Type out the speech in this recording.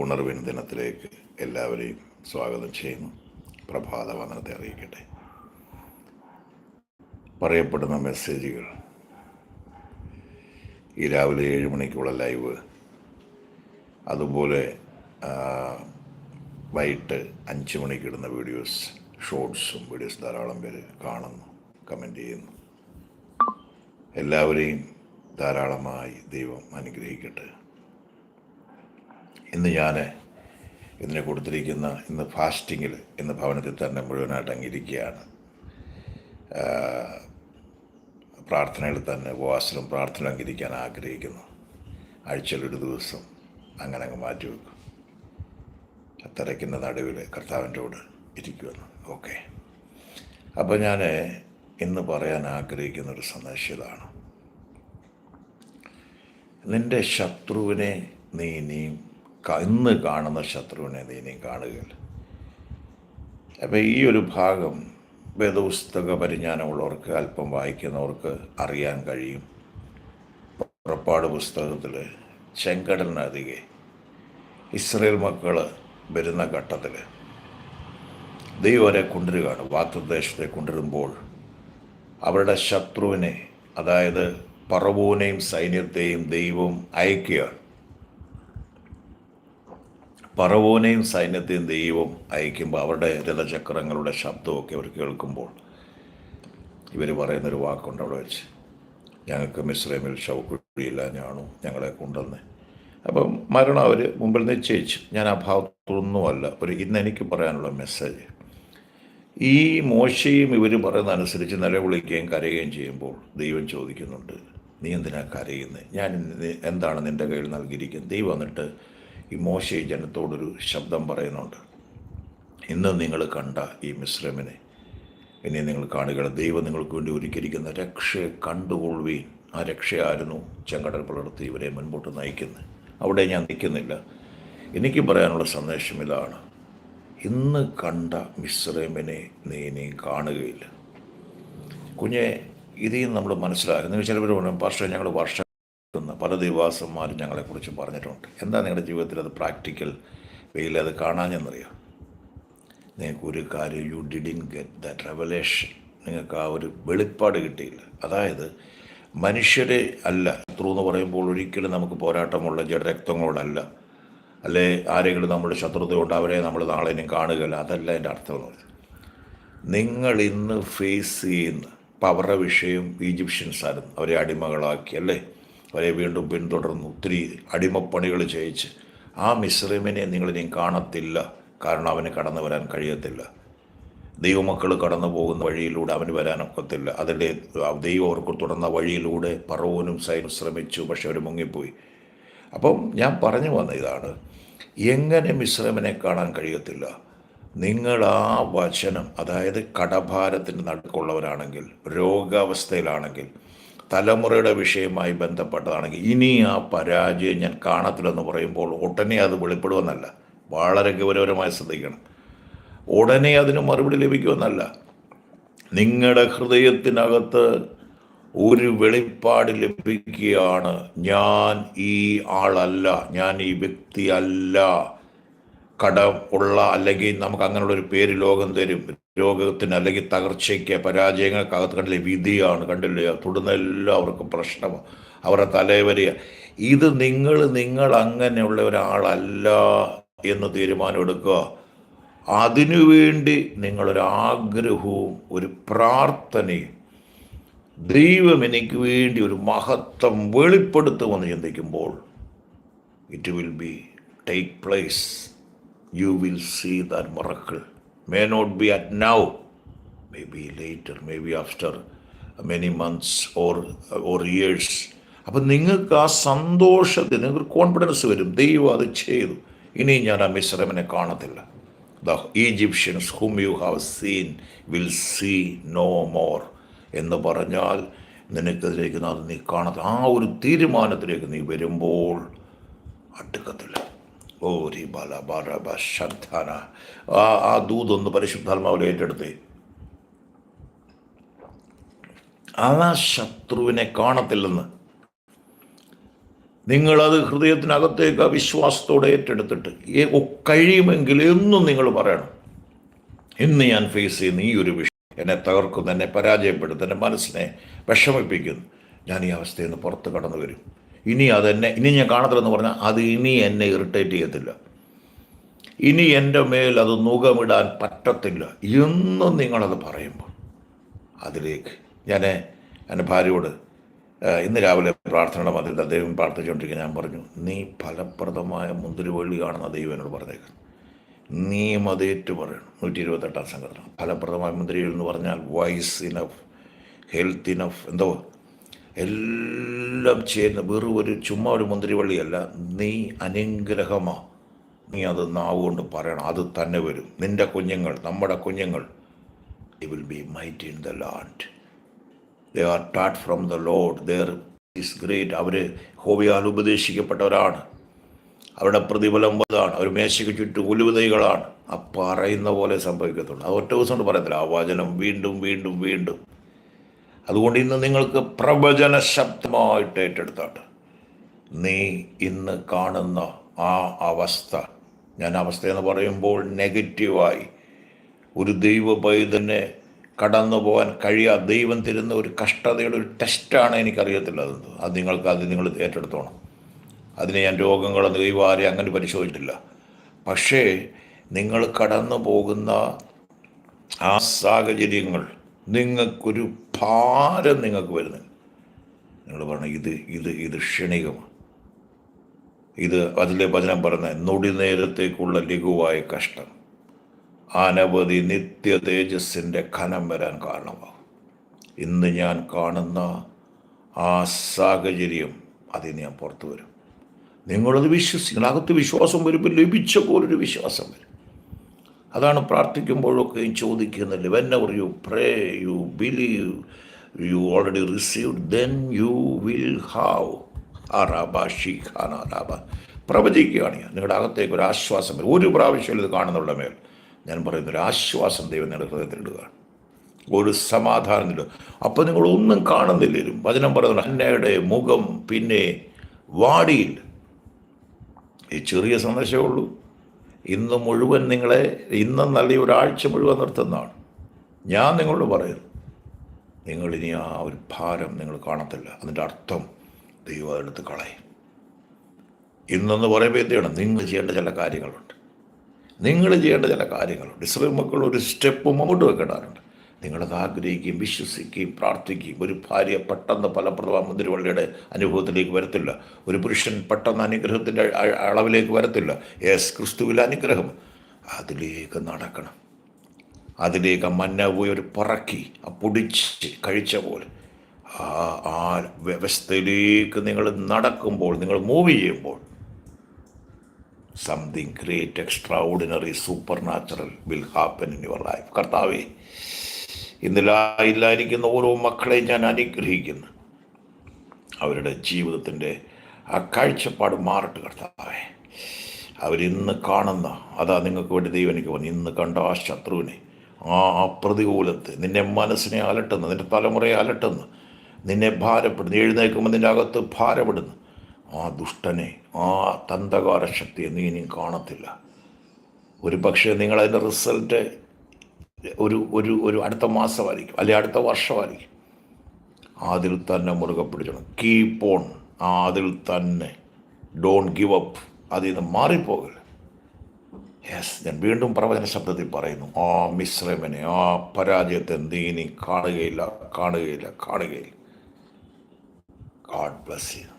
ഉണർവിൻ ദിനത്തിലേക്ക് എല്ലാവരെയും സ്വാഗതം ചെയ്യുന്നു. പ്രഭാത വന്ദനത്തെ അറിയിക്കട്ടെ. പറയപ്പെടുന്ന മെസ്സേജുകൾ. ഈ രാവിലെ ഏഴ് മണിക്കുള്ള ലൈവ്. അതുപോലെ വൈകിട്ട് അഞ്ച് മണിക്കിടുന്ന വീഡിയോസ് ഷോർട്സും വീഡിയോസ് ധാരാളം പേര് കാണുന്നു കമന്റ് ചെയ്യുന്നു. എല്ലാവരെയും ധാരാളമായി ദൈവം അനുഗ്രഹിക്കട്ടെ. ഇന്ന് ഞാൻ ഇതിനെ കൊടുത്തിരിക്കുന്ന ഇന്ന് ഫാസ്റ്റിങ്ങിൽ ഇന്ന് ഭവനത്തിൽ തന്നെ മുഴുവനായിട്ട് അങ്ങിരിക്കുകയാണ്. പ്രാർത്ഥനയിൽ തന്നെ ഉപവാസത്തിലും പ്രാർത്ഥന അങ്ങിരിക്കാൻ ആഗ്രഹിക്കുന്നു. ആഴ്ചയിലൊരു ദിവസം അങ്ങനെ അങ്ങ് മാറ്റിവെക്കും അത്തരയ്ക്കുന്ന നടുവിൽ കർത്താവിന്റെ കൂടെ ഇരിക്കുമെന്ന് ഓക്കെ. അപ്പോൾ ഞാൻ ഇന്ന് പറയാൻ ആഗ്രഹിക്കുന്ന ഒരു സന്ദേശം നിന്റെ ശത്രുവിനെ നീ ഇനിയും ഇന്ന് കാണുന്ന ശത്രുവിനെ നീ കാണുകയില്ല. അപ്പോൾ ഈ ഒരു ഭാഗം വേദപുസ്തക പരിജ്ഞാനമുള്ളവർക്ക് അല്പം വായിക്കുന്നവർക്ക് അറിയാൻ കഴിയും. പുറപ്പാട് പുസ്തകത്തിൽ ചെങ്കടലിനധികെ ഇസ്രയേൽ മക്കൾ വരുന്ന ഘട്ടത്തിൽ ദൈവരെ കൊണ്ടുവരികയാണ് വാക്തദേശത്തെ കൊണ്ടുവരുമ്പോൾ അവരുടെ ശത്രുവിനെ അതായത് പറവൂനെയും സൈന്യത്തെയും ദൈവം അയക്കുകയാണ്. പറവോനെയും സൈന്യത്തെയും ദൈവം അയക്കുമ്പോൾ അവരുടെ രഥചക്രങ്ങളുടെ ശബ്ദമൊക്കെ അവർ കേൾക്കുമ്പോൾ ഇവർ പറയുന്നൊരു വാക്കുണ്ട് അവിടെ വെച്ച്. ഞങ്ങൾക്ക് മിശ്രമിൽ ശവക്കുഴിയില്ല ഞാണു ഞങ്ങളെ കൊണ്ടുവന്ന്. അപ്പം മരണം അവർ മുമ്പിൽ നിശ്ചയിച്ചു. ഞാൻ ആ ഭാഗത്തൊന്നുമല്ല. ഒരു ഇന്ന് എനിക്ക് പറയാനുള്ള മെസ്സേജ് ഈ മോശയും ഇവർ പറയുന്ന അനുസരിച്ച് നിലവിളിക്കുകയും കരയുകയും ചെയ്യുമ്പോൾ ദൈവം ചോദിക്കുന്നുണ്ട് നീ എന്തിനാ കരയുന്നത് ഞാൻ എന്താണ് നിന്റെ കയ്യിൽ നൽകിയിരിക്കുന്നത്? ദൈവം എന്നിട്ട് ഈ മോശ ജനത്തോടൊരു ശബ്ദം പറയുന്നുണ്ട്. ഇന്ന് നിങ്ങൾ കണ്ട ഈ മിശ്രമിനെ ഇനി നിങ്ങൾ കാണുക ദൈവം നിങ്ങൾക്ക് വേണ്ടി ഒരുക്കിയിരിക്കുന്ന രക്ഷയെ കണ്ടുകൊള്ളുകയും ആ രക്ഷയായിരുന്നു ചെങ്കടൽ പുലർത്തി ഇവരെ മുൻപോട്ട് നയിക്കുന്നത്. അവിടെ ഞാൻ നിൽക്കുന്നില്ല. എനിക്ക് പറയാനുള്ള സന്ദേശം ഇതാണ്. ഇന്ന് കണ്ട മിശ്രമിനെ നീ ഇനിയും കാണുകയില്ല. കുഞ്ഞെ ഇതിൽ നമ്മൾ മനസ്സിലാക്കുന്നു. ചിലവർ പറയും ഞങ്ങൾ വർഷം പല ദേവാസന്മാരും ഞങ്ങളെക്കുറിച്ച് പറഞ്ഞിട്ടുണ്ട്. എന്താ നിങ്ങളുടെ ജീവിതത്തിൽ അത് പ്രാക്ടിക്കൽ വെയിൽ അത് കാണാഞ്ഞെന്നറിയാം? നിങ്ങൾക്ക് ഒരു കാര്യം you didn't get that revelation നിങ്ങൾക്ക് ആ ഒരു വെളിപ്പാട് കിട്ടിയില്ല. അതായത് മനുഷ്യരെ അല്ല ശത്രു എന്ന് പറയുമ്പോൾ ഒരിക്കലും നമുക്ക് പോരാട്ടമുള്ള ജഡരക്തങ്ങളോടല്ല അല്ലെ? ആരെങ്കിലും നമ്മുടെ ശത്രുതയുണ്ട് അവരെ നമ്മൾ നാളെ ഇനി അതല്ല എന്റെ അർത്ഥം എന്ന് നിങ്ങൾ ഇന്ന് ഫേസ് ചെയ്യുന്ന അവരുടെ വിഷയം ഈജിപ്ഷ്യൻസ് ആയിരുന്നു അവരെ അടിമകളാക്കി അല്ലേ? അവരെ വീണ്ടും പിന്തുടർന്ന്. ഒത്തിരി അടിമപ്പണികൾ ചെയ്യിച്ച്. ആ മിശ്രമിനെ നിങ്ങളിനിയും കാണത്തില്ല. കാരണം അവന് കടന്നു വരാൻ കഴിയത്തില്ല. ദൈവമക്കൾ കടന്നു പോകുന്ന വഴിയിലൂടെ അവന് വരാനൊക്കത്തില്ല അതിന്റെ ദൈവം അവർക്ക് തുടർന്ന വഴിയിലൂടെ പറവനും സൈനും ശ്രമിച്ചു. പക്ഷെ അവർ മുങ്ങിപ്പോയി. അപ്പം ഞാൻ പറഞ്ഞു വന്ന ഇതാണ്. എങ്ങനെ മിശ്രമിനെ കാണാൻ കഴിയത്തില്ല? നിങ്ങൾ ആ വചനം അതായത് കടഭാരത്തിന്റെ നടുക്കുള്ളവരാണെങ്കിൽ രോഗാവസ്ഥയിലാണെങ്കിൽ തലമുറയുടെ വിഷയമായി ബന്ധപ്പെട്ടതാണെങ്കിൽ ഇനി ആ പരാജയം ഞാൻ കാണത്തില്ലെന്ന് പറയുമ്പോൾ ഉടനെ അത് വെളിപ്പെടുമെന്നല്ല. വളരെ ഗൗരവമായി ശ്രദ്ധിക്കണം. ഉടനെ അതിന് മറുപടി ലഭിക്കുമെന്നല്ല. നിങ്ങളുടെ ഹൃദയത്തിനകത്ത് ഒരു വെളിപ്പാട് ലഭിക്കുകയാണ്. ഞാൻ ഈ ആളല്ല ഞാൻ ഈ വ്യക്തിയല്ല കടം ഉള്ള അല്ലെങ്കിൽ നമുക്ക് അങ്ങനെയുള്ള ഒരു പേര് ലോകം തരും. രോഗത്തിന് അല്ലെങ്കിൽ തകർച്ചയ്ക്ക് പരാജയങ്ങൾക്കകത്ത് കണ്ടില്ലേ വിധിയാണ് കണ്ടില്ലേ തൊടുന്ന എല്ലാവർക്കും പ്രശ്നമാണ് അവരുടെ തലവരിക ഇത് നിങ്ങൾ നിങ്ങൾ അങ്ങനെയുള്ള ഒരാളല്ല എന്ന് തീരുമാനമെടുക്കുക. അതിനുവേണ്ടി നിങ്ങളൊരാഗ്രഹവും ഒരു പ്രാർത്ഥനയും ദൈവം എനിക്ക് വേണ്ടി ഒരു മഹത്വം വെളിപ്പെടുത്തുമെന്ന് ചിന്തിക്കുമ്പോൾ it will be take place you will see that miracle. May not be at now, maybe later, maybe after many months or, or years. അപ്പം നിങ്ങൾക്ക് ആ സന്തോഷത്തിൽ നിങ്ങൾക്ക് കോൺഫിഡൻസ് വരും. ദൈവം അത് ചെയ്തു. ഇനി ഞാൻ ആ മിശ്രമനെ കാണത്തില്ല. The Egyptians whom you have seen will see no more എന്ന് പറഞ്ഞാൽ നിനക്കെതിരേക്ക് അത് നീ കാണത്ത ആ ഒരു തീരുമാനത്തിലേക്ക് നീ വരുമ്പോൾ അടുക്കത്തില്ല. ഓ ബല ബാല ബാല ബ ശബ്ദാന. ആ ആ ദൂതൊന്ന് പരിശുദ്ധാത്മാവിൽ ഏറ്റെടുത്തേ. ആ ശത്രുവിനെ കാണത്തില്ലെന്ന്. നിങ്ങളത് ഹൃദയത്തിനകത്തേക്ക് വിശ്വാസത്തോടെ ഏറ്റെടുത്തിട്ട് കഴിയുമെങ്കിൽ എന്നും നിങ്ങൾ പറയണം. ഇന്ന് ഞാൻ ഫേസ് ചെയ്യുന്ന ഈ ഒരു വിഷയം എന്നെ തകർക്കുന്നു എന്നെ പരാജയപ്പെടുത്തുന്നു എന്റെ മനസ്സിനെ വിഷമിപ്പിക്കുന്നു. ഞാൻ ഈ അവസ്ഥയിൽ നിന്ന് പുറത്ത് കടന്നു വരും. ഇനി അതെന്നെ ഇനി ഞാൻ കാണത്തില്ലെന്ന് പറഞ്ഞാൽ അത് ഇനി എന്നെ ഇറിറ്റേറ്റ് ചെയ്യത്തില്ല. ഇനി എന്റെ മേൽ അത് നുകമിടാൻ പറ്റത്തില്ല. എന്നും നിങ്ങളത് പറയുമ്പോൾ അതിലേക്ക് ഞാൻ എന്റെ ഭാര്യയോട് ഇന്ന് രാവിലെ പ്രാർത്ഥനയുടെ മതിൽ ദൈവം പ്രാർത്ഥിച്ചുകൊണ്ടിരിക്കുക ഞാൻ പറഞ്ഞു നീ ഫലപ്രദമായ മുന്തിരിവള്ളി കാണുന്ന ദൈവം എന്നോട് പറഞ്ഞേക്കാം. നീ മതേറ്റ് പറയണം. നൂറ്റി ഇരുപത്തെട്ടാം സംഘടന. ഫലപ്രദമായ മുന്തിരികൾ എന്ന് പറഞ്ഞാൽ വൈസ് ഇനഫ് ഹെൽത്ത് ഇനഫ് എന്തോ. എല്ലാം ചേരുന്ന വെറും ഒരു ചുമ്മാ ഒരു മുന്തിരിവള്ളിയല്ല. നീ അനുഗ്രഹമാ. നീ അത് നാവ് കൊണ്ട് പറയണം. അത് തന്നെ വരും. നിന്റെ കുഞ്ഞുങ്ങൾ നമ്മുടെ കുഞ്ഞുങ്ങൾ. They will be might in the land They are taught from the lord there is great അവർ ഹോവിയാൽ ഉപദേശിക്കപ്പെട്ടവരാണ് അവരുടെ പ്രതിഫലം വലുതാണ് അവർ മേശയ്ക്ക് ചുറ്റും ഉലുവതൈകളാണ്. ആ പറയുന്ന പോലെ സംഭവിക്കത്തുള്ളൂ. അത് ഒറ്റ ദിവസം കൊണ്ട് പറയത്തില്ല. ആ വചനം വീണ്ടും വീണ്ടും വീണ്ടും. അതുകൊണ്ട് ഇന്ന് നിങ്ങൾക്ക് പ്രവചന ശബ്ദമായിട്ട് ഏറ്റെടുത്താട്ട്. നീ ഇന്ന് കാണുന്ന ആ അവസ്ഥ. ഞാൻ അവസ്ഥ എന്ന് പറയുമ്പോൾ നെഗറ്റീവായി. ഒരു ദൈവ പൈതനെ കടന്നു പോകാൻ കഴിയാ. ദൈവം തരുന്ന ഒരു കഷ്ടതയുടെ ഒരു ടെസ്റ്റാണ് എനിക്കറിയത്തില്ല അത് നിങ്ങൾക്ക് അത് നിങ്ങൾ ഏറ്റെടുത്തോണം. അതിന് ഞാൻ രോഗങ്ങളോ ദൈവാരെ അങ്ങനെ പരിശോധിച്ചിട്ടില്ല. പക്ഷേ നിങ്ങൾ കടന്നു പോകുന്ന ആ സാഹചര്യങ്ങൾ നിങ്ങൾക്കൊരു ഭാരം നിങ്ങൾക്ക് വരുന്നത്. നിങ്ങൾ പറഞ്ഞു ഇത് ഇത് ഇത് ക്ഷണികമാണ്. ഇത് അതിലെ വചനം പറഞ്ഞ നൊടി നേരത്തേക്കുള്ള ലഘുവായ കഷ്ടം. അനവധി നിത്യ തേജസ്സിന്റെ ഖനം വരാൻ കാരണമാകും. ഇന്ന് ഞാൻ കാണുന്ന ആ സാഹചര്യം അതിൽ ഞാൻ പുറത്തു വരും. നിങ്ങളത് വിശ്വസിക്കണം. അകത്ത് വിശ്വാസം വരുമ്പോൾ ലഭിച്ച പോലൊരു വിശ്വാസം വരും. അതാണ് പ്രാർത്ഥിക്കുമ്പോഴൊക്കെയും ചോദിക്കുന്നത്. Whenever you pray you believe you already received then you will have ആറാബ ഷീഖാന റാബ പ്രവചിക്കുകയാണ് ഞാൻ. നിങ്ങളുടെ അകത്തേക്ക് ഒരു ആശ്വാസം വരും. ഒരു പ്രാവശ്യം ഇത് കാണുന്നുള്ള മേൽ. ഞാൻ പറയുന്ന ഒരു ആശ്വാസം ദൈവം നിങ്ങളുടെ ഹൃദയത്തിലിടുകയാണ് ഒരു സമാധാനം ഇല്ല അപ്പം നിങ്ങൾ ഒന്നും കാണുന്നില്ലേലും. വചനം പറയുന്നത് അന്നയുടെ മുഖം പിന്നെ വാടിയില്ല ഈ ചെറിയ സന്ദേശമേ ഉള്ളൂ. ഇന്ന് മുഴുവൻ നിങ്ങളെ ഇന്നെന്നല്ല നല്ല ഒരാഴ്ച മുഴുവൻ നിർത്തുന്നതാണ്. ഞാൻ നിങ്ങളോട് പറയുന്നു നിങ്ങൾ ഇനി ആ ഒരു ഭാരം നിങ്ങൾ കാണത്തില്ല. അതിന്റെ അർത്ഥം ദൈവം അതെടുത്ത് കളയും. ഇന്നെന്ന് പറയുമ്പോൾ എന്ത് നിങ്ങൾ ചെയ്യേണ്ട ചില കാര്യങ്ങളുണ്ട്. നിങ്ങൾ ചെയ്യേണ്ട ചില കാര്യങ്ങളുണ്ട്. ഇസ്ലിം മക്കൾ ഒരു സ്റ്റെപ്പ് മുമ്പോട്ട് വെക്കേണ്ടതുണ്ട് നിങ്ങളത് ആഗ്രഹിക്കുകയും വിശ്വസിക്കുകയും പ്രാർത്ഥിക്കുകയും ഒരു ഭാര്യ പെട്ടെന്ന് ഫലപ്രദമായ മുന്തിരിവള്ളിയുടെ അനുഭവത്തിലേക്ക് വരത്തില്ല. ഒരു പുരുഷൻ പെട്ടെന്ന് അനുഗ്രഹത്തിന്റെ അളവിലേക്ക് വരത്തില്ല. യേസ് ക്രിസ്തുവിൽ അനുഗ്രഹം. അതിലേക്ക് നടക്കണം. അതിലേക്ക് മന്ന പോയി ഒരു പറക്കി ആ പൊടിച്ച് കഴിച്ച പോലെ. ആ ആ വ്യവസ്ഥയിലേക്ക് നിങ്ങൾ നടക്കുമ്പോൾ നിങ്ങൾ മൂവ് ചെയ്യുമ്പോൾ something great extraordinary supernatural will happen in your life കർത്താവേ ഇന്നില്ലായിരിക്കുന്ന ഓരോ മക്കളെയും ഞാൻ അനുഗ്രഹിക്കുന്നു. അവരുടെ ജീവിതത്തിന്റെ ആ കാഴ്ചപ്പാട് മാറട്ടെ കർത്താവേ. അവരിന്ന് കാണുന്ന അതാ നിങ്ങൾക്ക് വേണ്ടി ദൈവം എനിക്ക് പറഞ്ഞു ഇന്ന് കണ്ട ആ ശത്രുവിനെ ആ പ്രതികൂലത്തെ നിന്നെ മനസ്സിനെ അലട്ടുന്നു നിന്റെ തലമുറയെ അലട്ടുന്നു നിന്നെ ഭാരപ്പെടുന്നു എഴുന്നേൽക്കുമ്പോൾ നിന്റെ അകത്ത് ഭാരപ്പെടുന്നു. ആ ദുഷ്ടനെ ആ തന്തകാര ശക്തിയെ നീ ഇനിയും കാണത്തില്ല. ഒരു പക്ഷേ നിങ്ങളതിന്റെ റിസൾട്ട് ഒരു ഒരു ഒരു അടുത്ത മാസമായിരിക്കും അല്ലെ അടുത്ത വർഷമായിരിക്കും. അതിൽ തന്നെ മുറുകെ പിടിച്ചണം. കീപ്പ് ഓൺ അതിൽ തന്നെ. ഡോണ്ട് ഗിവ് അപ്പ് അതിൽ നിന്ന് മാറിപ്പോകൽ യെസ് ഞാൻ വീണ്ടും പ്രവചന ശബ്ദത്തിൽ പറയുന്നു. ആ മിശ്രമനെ ആ പരാജയത്തെ നീ കാണുകയില്ല കാണുകയില്ല കാണുകയില്ല. God bless you